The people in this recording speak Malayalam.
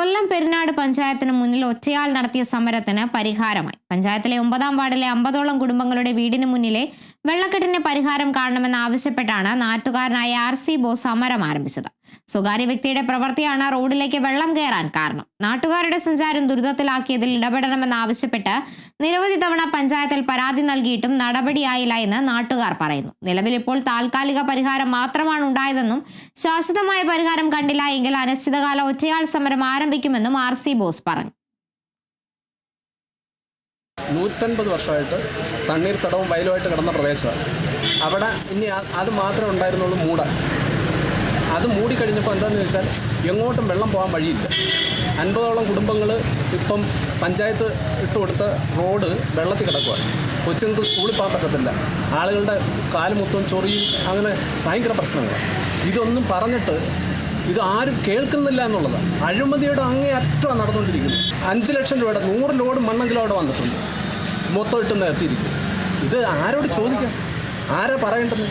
കൊല്ലം പെരിനാട് പഞ്ചായത്തിന് മുന്നിൽ ഒറ്റയാൾ നടത്തിയ സമരത്തിന് പരിഹാരമായി. പഞ്ചായത്തിലെ ഒമ്പതാം വാർഡിലെ അമ്പതോളം കുടുംബങ്ങളുടെ വീടിന് മുന്നിലെ വെള്ളക്കെട്ടിന് പരിഹാരം കാണണമെന്ന് ആവശ്യപ്പെട്ടാണ് നാട്ടുകാരനായ ആർ സി ബോസ് സമരം ആരംഭിച്ചത്. സ്വകാര്യ വ്യക്തിയുടെ പ്രവൃത്തിയാണ് റോഡിലേക്ക് വെള്ളം കയറാൻ കാരണം. നാട്ടുകാരുടെ സഞ്ചാരം ദുരിതത്തിലാക്കിയതിൽ ഇടപെടണമെന്നാവശ്യപ്പെട്ട് നിരവധി തവണ പഞ്ചായത്തിൽ പരാതി നൽകിയിട്ടും നടപടിയായില്ല എന്ന് നാട്ടുകാർ പറയുന്നു. നിലവിൽ ഇപ്പോൾ താൽക്കാലിക പരിഹാരം മാത്രമാണ് ഉണ്ടായതെന്നും ശാശ്വതമായ പരിഹാരം കണ്ടില്ല എങ്കിൽ അനിശ്ചിതകാല ഒറ്റയാൾ സമരം ആരംഭിക്കുമെന്നും ആർ ബോസ് പറഞ്ഞു. നൂറ്റൻപത് വർഷമായിട്ട് തണ്ണീർത്തടവും വയലുമായിട്ട് കിടന്ന പ്രദേശമാണ്. അവിടെ ഇനി അത് മാത്രമേ ഉണ്ടായിരുന്നുള്ളൂ മൂട അത് മൂടിക്കഴിഞ്ഞപ്പോൾ എന്താണെന്ന് വെച്ചാൽ എങ്ങോട്ടും വെള്ളം പോകാൻ വഴിയില്ല. അൻപതോളം കുടുംബങ്ങൾ ഇപ്പം പഞ്ചായത്ത് ഇട്ട് കൊടുത്ത റോഡ് വെള്ളത്തിൽ കിടക്കുകയാണ് കൊച്ചുങ്ങൾക്ക് സ്കൂളിൽ പോകാൻ പറ്റത്തില്ല. ആളുകളുടെ കാലുമൊത്തവും മൊത്തം ചൊറിയും അങ്ങനെ ഭയങ്കര പ്രശ്നങ്ങളാണ്. ഇതൊന്നും പറഞ്ഞിട്ട് ഇത് ആരും കേൾക്കുന്നില്ല എന്നുള്ളതാണ്. അഴിമതിയുടെ അങ്ങേ അറ്റം നടന്നുകൊണ്ടിരിക്കുന്നത് അഞ്ച് ലക്ഷം രൂപയുടെ നൂറ് ലോഡ് മണ്ണെങ്കിലും അവിടെ വന്നിട്ടുണ്ട്. മൊത്തം ഇട്ട് ഇത് ആരോട് ചോദിക്കാം? ആരാ പറയേണ്ടത്?